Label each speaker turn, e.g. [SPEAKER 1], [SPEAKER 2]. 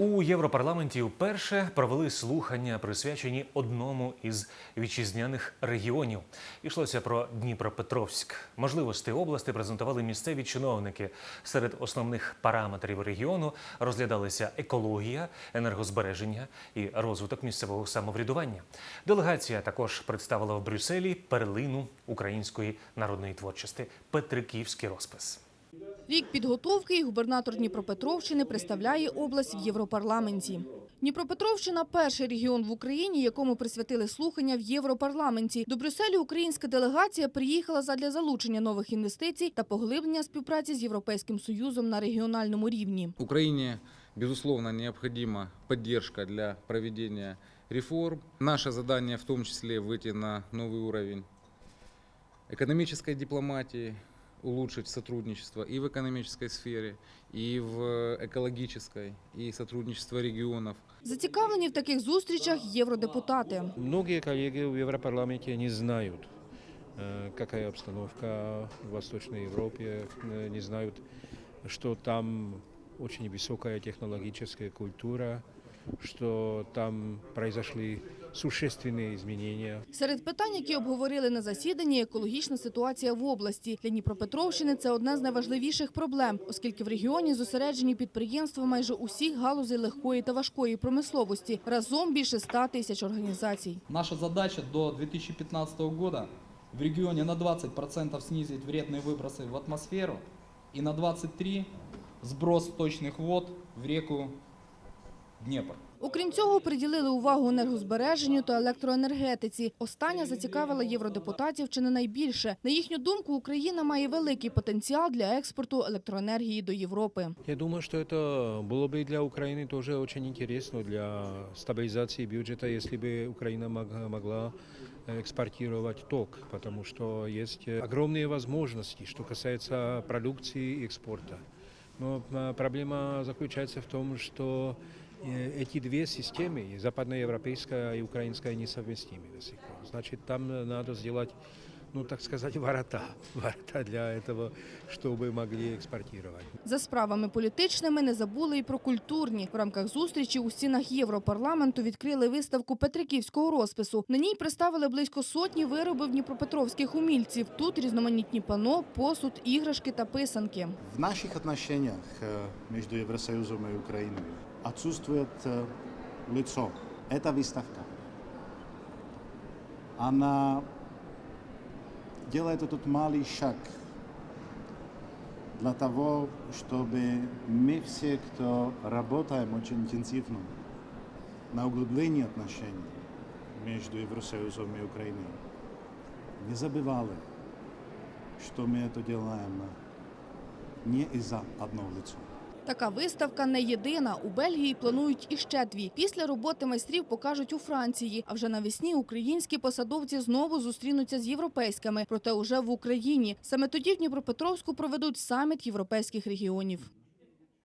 [SPEAKER 1] У Європарламенті вперше провели слухання, присвячені одному із вітчизняних регіонів. Ішлося про Дніпропетровськ. Можливості області презентували місцеві чиновники. Серед основних параметрів регіону розглядалися екологія, енергозбереження і розвиток місцевого самоврядування. Делегація також представила в Брюсселі перлину української народної творчості Петриківський розпис.
[SPEAKER 2] Рік підготовки і губернатор Дніпропетровщини представляє область в Європарламенті. Дніпропетровщина – перший регіон в Україні, якому присвятили слухання в Європарламенті. До Брюсселю українська делегація приїхала задля залучення нових інвестицій та поглиблення співпраці з Європейським Союзом на регіональному рівні.
[SPEAKER 3] Украине, безусловно, необходима поддержка для проведения реформ. Наше задание в том числе выйти на новый уровень экономической дипломатии, улучшить сотрудничество и в экономической сфере, и в экологической, и сотрудничество регионов.
[SPEAKER 2] Зацікавлені в таких зустрічах євродепутати.
[SPEAKER 4] Многие коллеги в Европарламенте не знают, э, какая обстановка в Восточной Европе, э, не знают, что там очень высокая технологическая культура, что там произошли существенные изменения.
[SPEAKER 2] Серед питань, які обговорили на засіданні, екологічна ситуація в області. Для Дніпропетровщини це одна з найважливіших проблем, оскільки в регіоні зосереджені підприємства майже усіх галузей легкої та важкої промисловості. Разом більше 100 тисяч організацій.
[SPEAKER 5] Наша задача до 2015 года в регионе на 20% снизить вредные выбросы в атмосферу и на 23% сброс сточных вод в реку Днепр.
[SPEAKER 2] Окрім цього, приділили увагу енергозбереженню та електроенергетиці. Остання зацікавила євродепутатів чи не найбільше. На їхню думку, Україна має великий потенціал для експорту електроенергії до Європи.
[SPEAKER 4] Я думаю, что это было бы и для Украины тоже очень интересно для стабилизации бюджета, если бы Украина мог- могла экспортировать ток, потому что есть э, огромные возможности, что касается продукции и экспорта. Но э, проблема заключается в том, что э, эти две системы, и западноевропейская и украинская, несовместимы до сих пор. Значит, там э, надо сделать, ну, так сказать, ворота, ворота для этого, чтобы могли экспортировать.
[SPEAKER 2] За справами політичними не забули і про культурні. В рамках зустрічі у стінах Європарламенту відкрили виставку Петриківського розпису. На ній представили близько сотні виробів дніпропетровських умільців. Тут різноманітні пано, посуд, іграшки та писанки.
[SPEAKER 6] В наших отношениях э, между Евросоюзом и Украиной отсутствует э, лицо. Это выставка. Она делает этот малый шаг для того, чтобы мы все, кто работаем очень интенсивно на углублении отношений между Евросоюзом и Украиной, не забывали, что мы это делаем не из-за одного лица.
[SPEAKER 2] Така виставка не єдина. У Бельгії планують іще дві. Після роботи майстрів покажуть у Франції. А вже навесні українські посадовці знову зустрінуться з європейськими, проте уже в Україні. Саме тоді в Дніпропетровську проведуть саміт європейських регіонів.